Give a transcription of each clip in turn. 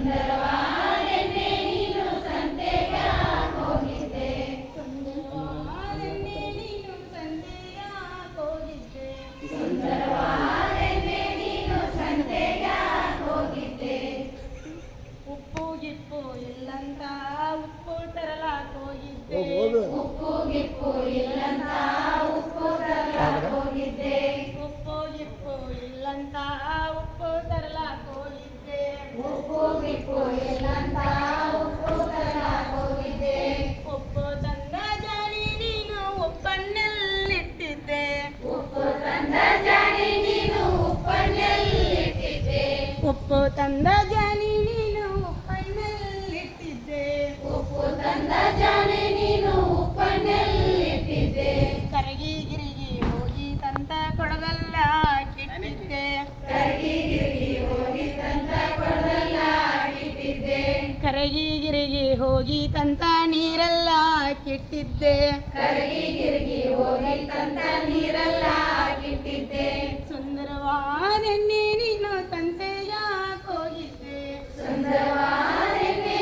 ಸುಂದರವಾದೆನ್ನೆ ನೀನು ಸಂತೆಯ ಹೋಗಿದ್ದೆ ಉಪ್ಪು ಗಿಪ್ಪು ಇಲ್ಲಂತ ಉಪ್ಪು ತಂದ ಜಾನಿ ನೀನು ಉಪ್ಪನ್ನೆಲ್ಲಿಟ್ಟಿದ್ದೆ ಉಪ್ಪು ತಂದ ಕರಗಿ ಗಿರಿಗೆ ಹೋಗಿ ತಂತ ನೀರೆಲ್ಲ ಕಿಟ್ಟಿದ್ದೆ. ಸುಂದರವಾದೆನ್ನೆ ನೀನು ತಂತೆಯ ಹೋಗಿದ್ದೆ ಸುಂದರವಾದೆನ್ನೆ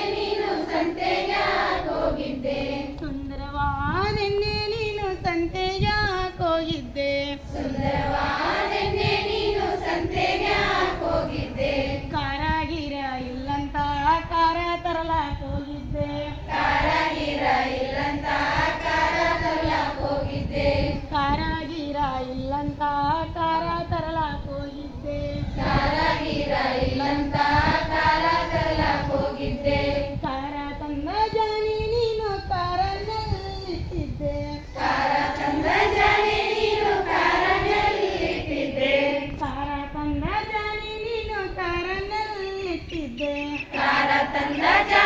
ನೀನು ತಂತೆಯ ಹೋಗಿದ್ದೆ ಕಾರಾಗಿರ ಕಾರ ತರಲಾಕ್ ಹೋಗಿದ್ದೆ. ಕಾರಾಗಿರ ಇಲ್ಲಂತ ಕಾರ ತರಲಾಕ್ ಹೋಗಿದ್ದೆ. ಕಾರ ತಂದ fraternidade.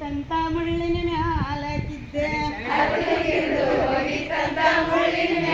ತಂತ ಮುಳ್ಳಿನ ಮ್ಯಾಲಕ್ಕಿದ್ದೆ. ಹರಿದು